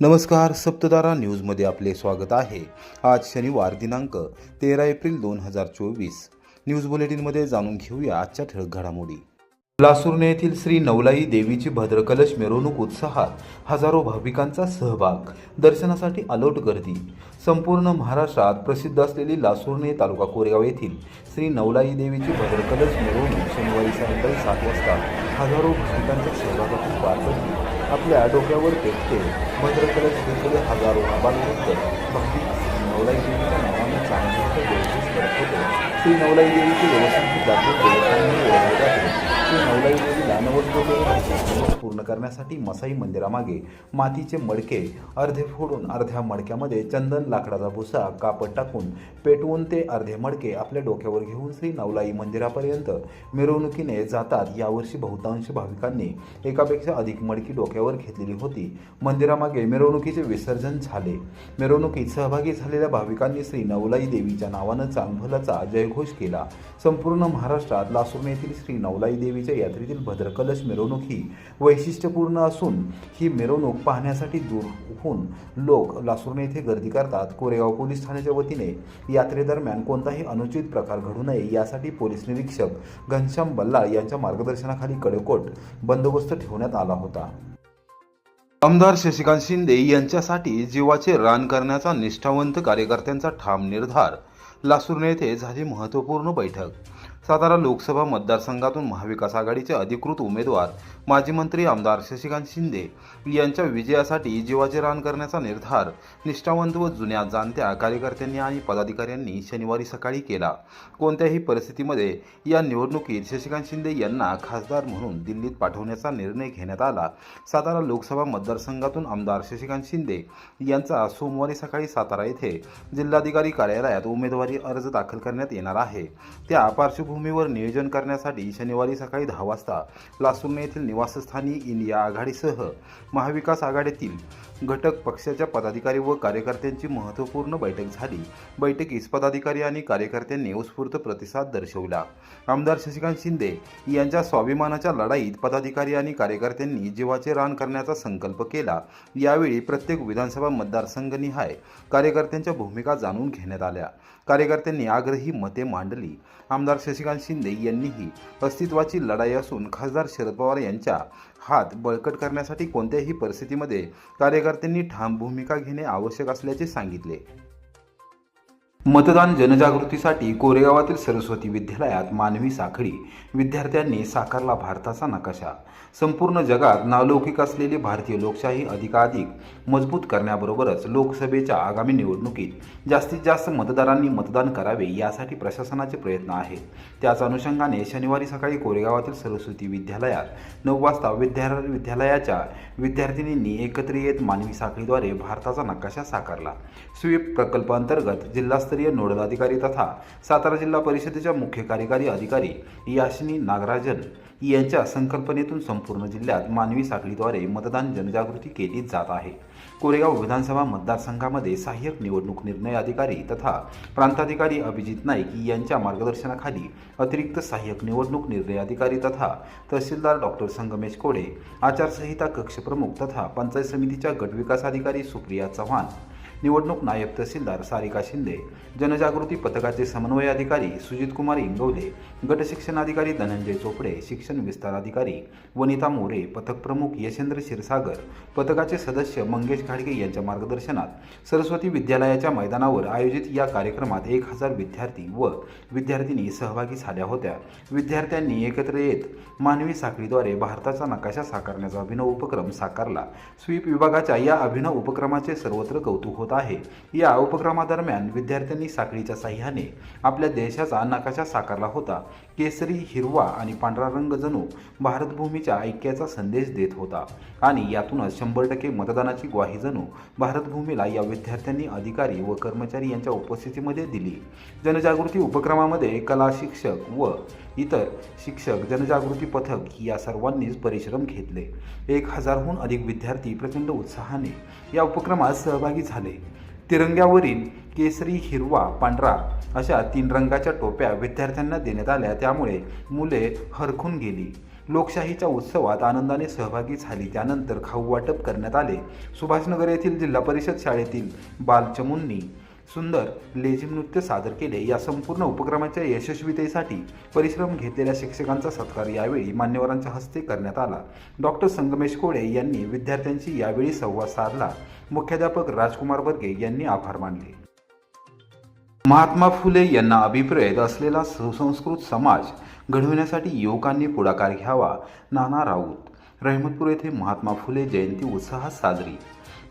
नमस्कार सप्तदारा न्यूजमध्ये आपले स्वागत आहे. आज शनिवार दिनांक तेरा एप्रिल दोन हजार चोवीस. न्यूज बुलेटिनमध्ये जाणून घेऊया आजच्या ठळक घडामोडी. लासूरने येथील श्री नवलाई देवीची भद्रकलश मिरवणूक उत्साहात हजारो भाविकांचा सहभाग दर्शनासाठी अलोट गर्दी. संपूर्ण महाराष्ट्रात प्रसिद्ध असलेली लासूरने तालुका कोरेगाव येथील श्री नवलाई देवीची भद्रकलश मिरवणूक शनिवारी सायंकाळी सात वाजता हजारो भाविकांच्या सहभागातून पार पडली. आपल्या डोक्यावर पेटते भद्रकलश घेतलेले हजारो आबालवृद्ध भक्ती नवलाई देवीच्या नावाने चांगलं देवदेश करत होते श्री नवलाई देवीची व्यवस्थित दाखवून देवस्थानाने ओळखले जाते श्री नवलाई देवीला पूर्ण करण्यासाठी मसाई मंदिरामागे मातीचे मडके अर्धे फोडून अर्ध्या मडक्यामध्ये चंदन लाकडाचा भुसा कापड टाकून पेटवून ते अर्धे मडके आपल्या डोक्यावर घेऊन श्री नवलाई मंदिरापर्यंत मिरवणुकीने जातात यावर्षी बहुतांश भाविकांनी एकापेक्षा अधिक मडकी डोक्यावर घेतलेली होती मंदिरामागे मिरवणुकीचे विसर्जन झाले मिरवणुकीत सहभागी झालेल्या भाविकांनी श्री नवलाई देवीच्या नावानं चांगभलाचा जयघोष केला. संपूर्ण महाराष्ट्रात लासुर्णे येथील श्री नवलाई देवीच्या यात्रेतील भद्रकलश मिरवणूक ही वैशिष्ट्यपूर्ण असून ही मिरवणूक पाहण्यासाठी दूरहून लोक लासुर्णे येथे गर्दी करतात. कोरेगाव पोलीस ठाण्याच्या वतीने यात्रेदरम्यान कोणताही अनुचित प्रकार घडू नये यासाठी पोलीस निरीक्षक घनश्याम बल्लाळ यांच्या मार्गदर्शनाखाली कडेकोट बंदोबस्त ठेवण्यात आला होता. आमदार शशिकांत शिंदे यांच्यासाठी जीवाचे रान करण्याचा निष्ठावंत कार्यकर्त्यांचा ठाम निर्धार. लासूर येथे झाली महत्त्वपूर्ण बैठक. सातारा लोकसभा मतदारसंघातून महाविकास आघाडीचे अधिकृत उमेदवार माजी मंत्री आमदार शशिकांत शिंदे यांच्या विजयासाठी जीवाचे रान करण्याचा निर्धार निष्ठावंत व जुन्या जाणत्या कार्यकर्त्यांनी आणि पदाधिकाऱ्यांनी शनिवारी सकाळी केला. कोणत्याही परिस्थितीमध्ये या निवडणुकीत शशिकांत शिंदे यांना खासदार म्हणून दिल्लीत पाठवण्याचा निर्णय घेण्यात आला. सातारा लोकसभा मतदारसंघातून आमदार शशिकांत शिंदे यांचा सोमवारी सकाळी सातारा येथे जिल्हाधिकारी कार्यालयात उमेदवारी अर्ज दाखल करण्यात येणार आहे. त्या पार्श्वभूमीवर नियोजन करण्यासाठी शनिवारी सकाळी दहा वाजता लासुर्णे येथील निवासस्थानी इंडिया आघाडीसह महाविकास आघाडीतील घटक पक्षाच्या पदाधिकारी व कार्यकर्त्यांची महत्त्वपूर्ण बैठक झाली. बैठकीस पदाधिकारी आणि कार्यकर्त्यांनी उत्स्फूर्त प्रतिसाद दर्शवला. आमदार शशिकांत शिंदे यांच्या स्वाभिमानाच्या लढाईत पदाधिकारी आणि कार्यकर्त्यांनी जीवाचे रान करण्याचा संकल्प केला. यावेळी प्रत्येक विधानसभा मतदारसंघनिहाय कार्यकर्त्यांच्या भूमिका जाणून घेण्यात आल्या. कार्यकर्त्यांनी आग्रही मते मांडली. आमदार शशिकांत शिंदे यांनीही अस्तित्वाची लढाई असून खासदार शरद पवार यांच्या हात बळकट करण्यासाठी कोणत्याही परिस्थितीमध्ये कार्यकर्त्यांनी ठाम भूमिका घेणे आवश्यक असल्याचे सांगितले. मतदान जनजागृतीसाठी कोरेगावातील सरस्वती विद्यालयात मानवी साखळी. विद्यार्थ्यांनी साकारला भारताचा नकाशा. संपूर्ण जगात नावलौकिक असलेली भारतीय लोकशाही अधिकाधिक मजबूत करण्याबरोबरच लोकसभेच्या आगामी निवडणुकीत जास्तीत जास्त मतदारांनी मतदान करावे यासाठी प्रशासनाचे प्रयत्न आहेत. त्याच अनुषंगाने शनिवारी सकाळी कोरेगावातील सरस्वती विद्यालयात नऊ वाजता विद्या विद्यालयाच्या विद्यार्थिनींनी एकत्र येत मानवी साखळीद्वारे भारताचा नकाशा साकारला. स्वीप प्रकल्पांतर्गत जिल्हास्तरीय नोडल अधिकारी तथा सातारा जिल्हा परिषदेच्या मुख्य कार्यकारी अधिकारी याशिनी नागराजन यांच्या संकल्पनेतून संपूर्ण जिल्ह्यात मानवी साखळीद्वारे मतदान जनजागृती केली जात आहे. कोरेगाव विधानसभा मतदारसंघामध्ये सहाय्यक निवडणूक निर्णय अधिकारी तथा प्रांताधिकारी अभिजित नाईक यांच्या मार्गदर्शनाखाली अतिरिक्त सहाय्यक निवडणूक निर्णय अधिकारी तथा तहसीलदार डॉक्टर संगमेश कोडे आचारसंहिता कक्षप्रमुख तथा पंचायत समितीच्या गटविकास अधिकारी सुप्रिया चव्हाण निवडणूक नायब तहसीलदार सारिका शिंदे जनजागृती पथकाचे समन्वय अधिकारी सुजितकुमार इंगवले गटशिक्षणाधिकारी धनंजय चोपडे शिक्षण विस्तार अधिकारी वनिता मोरे पथक प्रमुख यशेंद्र क्षीरसागर पथकाचे सदस्य मंगेश घाडगे यांच्या मार्गदर्शनात सरस्वती विद्यालयाच्या मैदानावर आयोजित या कार्यक्रमात एक हजार विद्यार्थी व विद्यार्थिनी सहभागी झाल्या होत्या. विद्यार्थ्यांनी एकत्र येत मानवी साखळीद्वारे भारताचा नकाशा साकारण्याचा अभिनव उपक्रम साकारला. स्वीप विभागाच्या या अभिनव उपक्रमाचे सर्वत्र कौतुक होते होत आहे. या उपक्रमादरम्यान विद्यार्थ्यांनी साखळीच्या साह्याने आपल्या देशाचा नकाशा साकारला होता. केसरी हिरवा आणि पांढरा रंग जणू भारतभूमीच्या ऐक्याचा संदेश देत होता. आणि यातूनच शंभर टक्के मतदानाची ग्वाही जणू भारतभूमीला या विद्यार्थ्यांनी अधिकारी व कर्मचारी यांच्या उपस्थितीमध्ये दिली. जनजागृती उपक्रमामध्ये कला शिक्षक व इतर शिक्षक जनजागृती पथक या सर्वांनीच परिश्रम घेतले. एक हजारहून अधिक विद्यार्थी प्रचंड उत्साहाने या उपक्रमात सहभागी झाले. तिरंग्यावरील केसरी हिरवा पांढरा अशा तीन रंगाच्या टोप्या विद्यार्थ्यांना देण्यात आल्या. त्यामुळे मुले हरखून गेली. लोकशाहीच्या उत्सवात आनंदाने सहभागी झाली. त्यानंतर खाऊ वाटप करण्यात आले. सुभाषनगर येथील जिल्हा परिषद शाळेतील बालचमूंनी सुंदर लेझिम नृत्य सादर केले या संपूर्ण उपक्रमाच्या यशस्वीतेसाठी परिश्रम घेतलेल्या शिक्षकांचा सत्कार यावेळी मान्यवरांच्या हस्ते करण्यात आला. डॉक्टर संगमेश कोळे यांनी विद्यार्थ्यांशी यावेळी संवाद साधला. मुख्याध्यापक राजकुमार बर्गे यांनी आभार मानले. महात्मा फुले यांना अभिप्रेत असलेला सुसंस्कृत समाज घडविण्यासाठी युवकांनी पुढाकार घ्यावा. नाना राऊत रहमतपूर येथे महात्मा फुले जयंती उत्साहात साजरी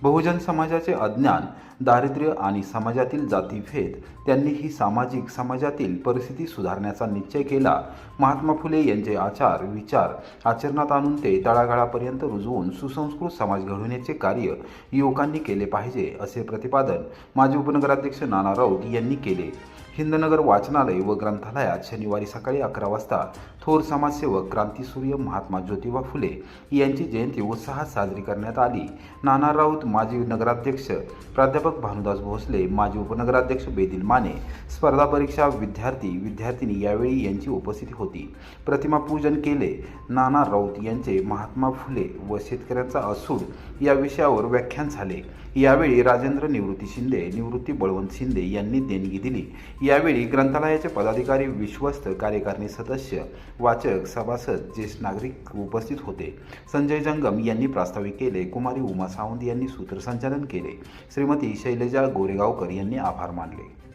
बहुजन समाजाचे अज्ञान दारिद्र्य आणि समाजातील जातीभेद त्यांनी ही सामाजिक समाजातील परिस्थिती सुधारण्याचा निश्चय केला. महात्मा फुले यांचे आचार विचार आचरणात आणून ते तळागाळापर्यंत रुजवून सुसंस्कृत समाज घडवण्याचे कार्य युवकांनी केले पाहिजे असे प्रतिपादन माजी उपनगराध्यक्ष नाना राऊत यांनी केले. हिंदनगर वाचनालय व ग्रंथालयात शनिवारी सकाळी अकरा वाजता थोर समाजसेवक क्रांतीसूर्य महात्मा ज्योतिबा फुले यांची जयंती उत्साहात साजरी करण्यात आली. नाना राऊत माजी नगराध्यक्ष प्राध्यापक भानुदास भोसले माजी उपनगराध्यक्ष बेदिल माने स्पर्धा परीक्षा विद्यार्थी विद्यार्थिनी यावेळी यांची उपस्थिती होती. प्रतिमा पूजन केले. नाना राऊत यांचे महात्मा फुले व शेतकऱ्यांचा असूड या विषयावर व्याख्यान झाले. यावेळी राजेंद्र निवृत्ती शिंदे निवृत्ती बळवंत शिंदे यांनी देणगी दिली. यावेळी ग्रंथालयाचे पदाधिकारी विश्वस्त कार्यकारिणी सदस्य वाचक सभासद ज्येष्ठ नागरिक उपस्थित होते. संजय जंगम यांनी प्रास्ताविक केले. कुमारी उमा सावंत यांनी सूत्रसंचालन केले. श्रीमती शैलजा गोरेगावकर यांनी आभार मानले.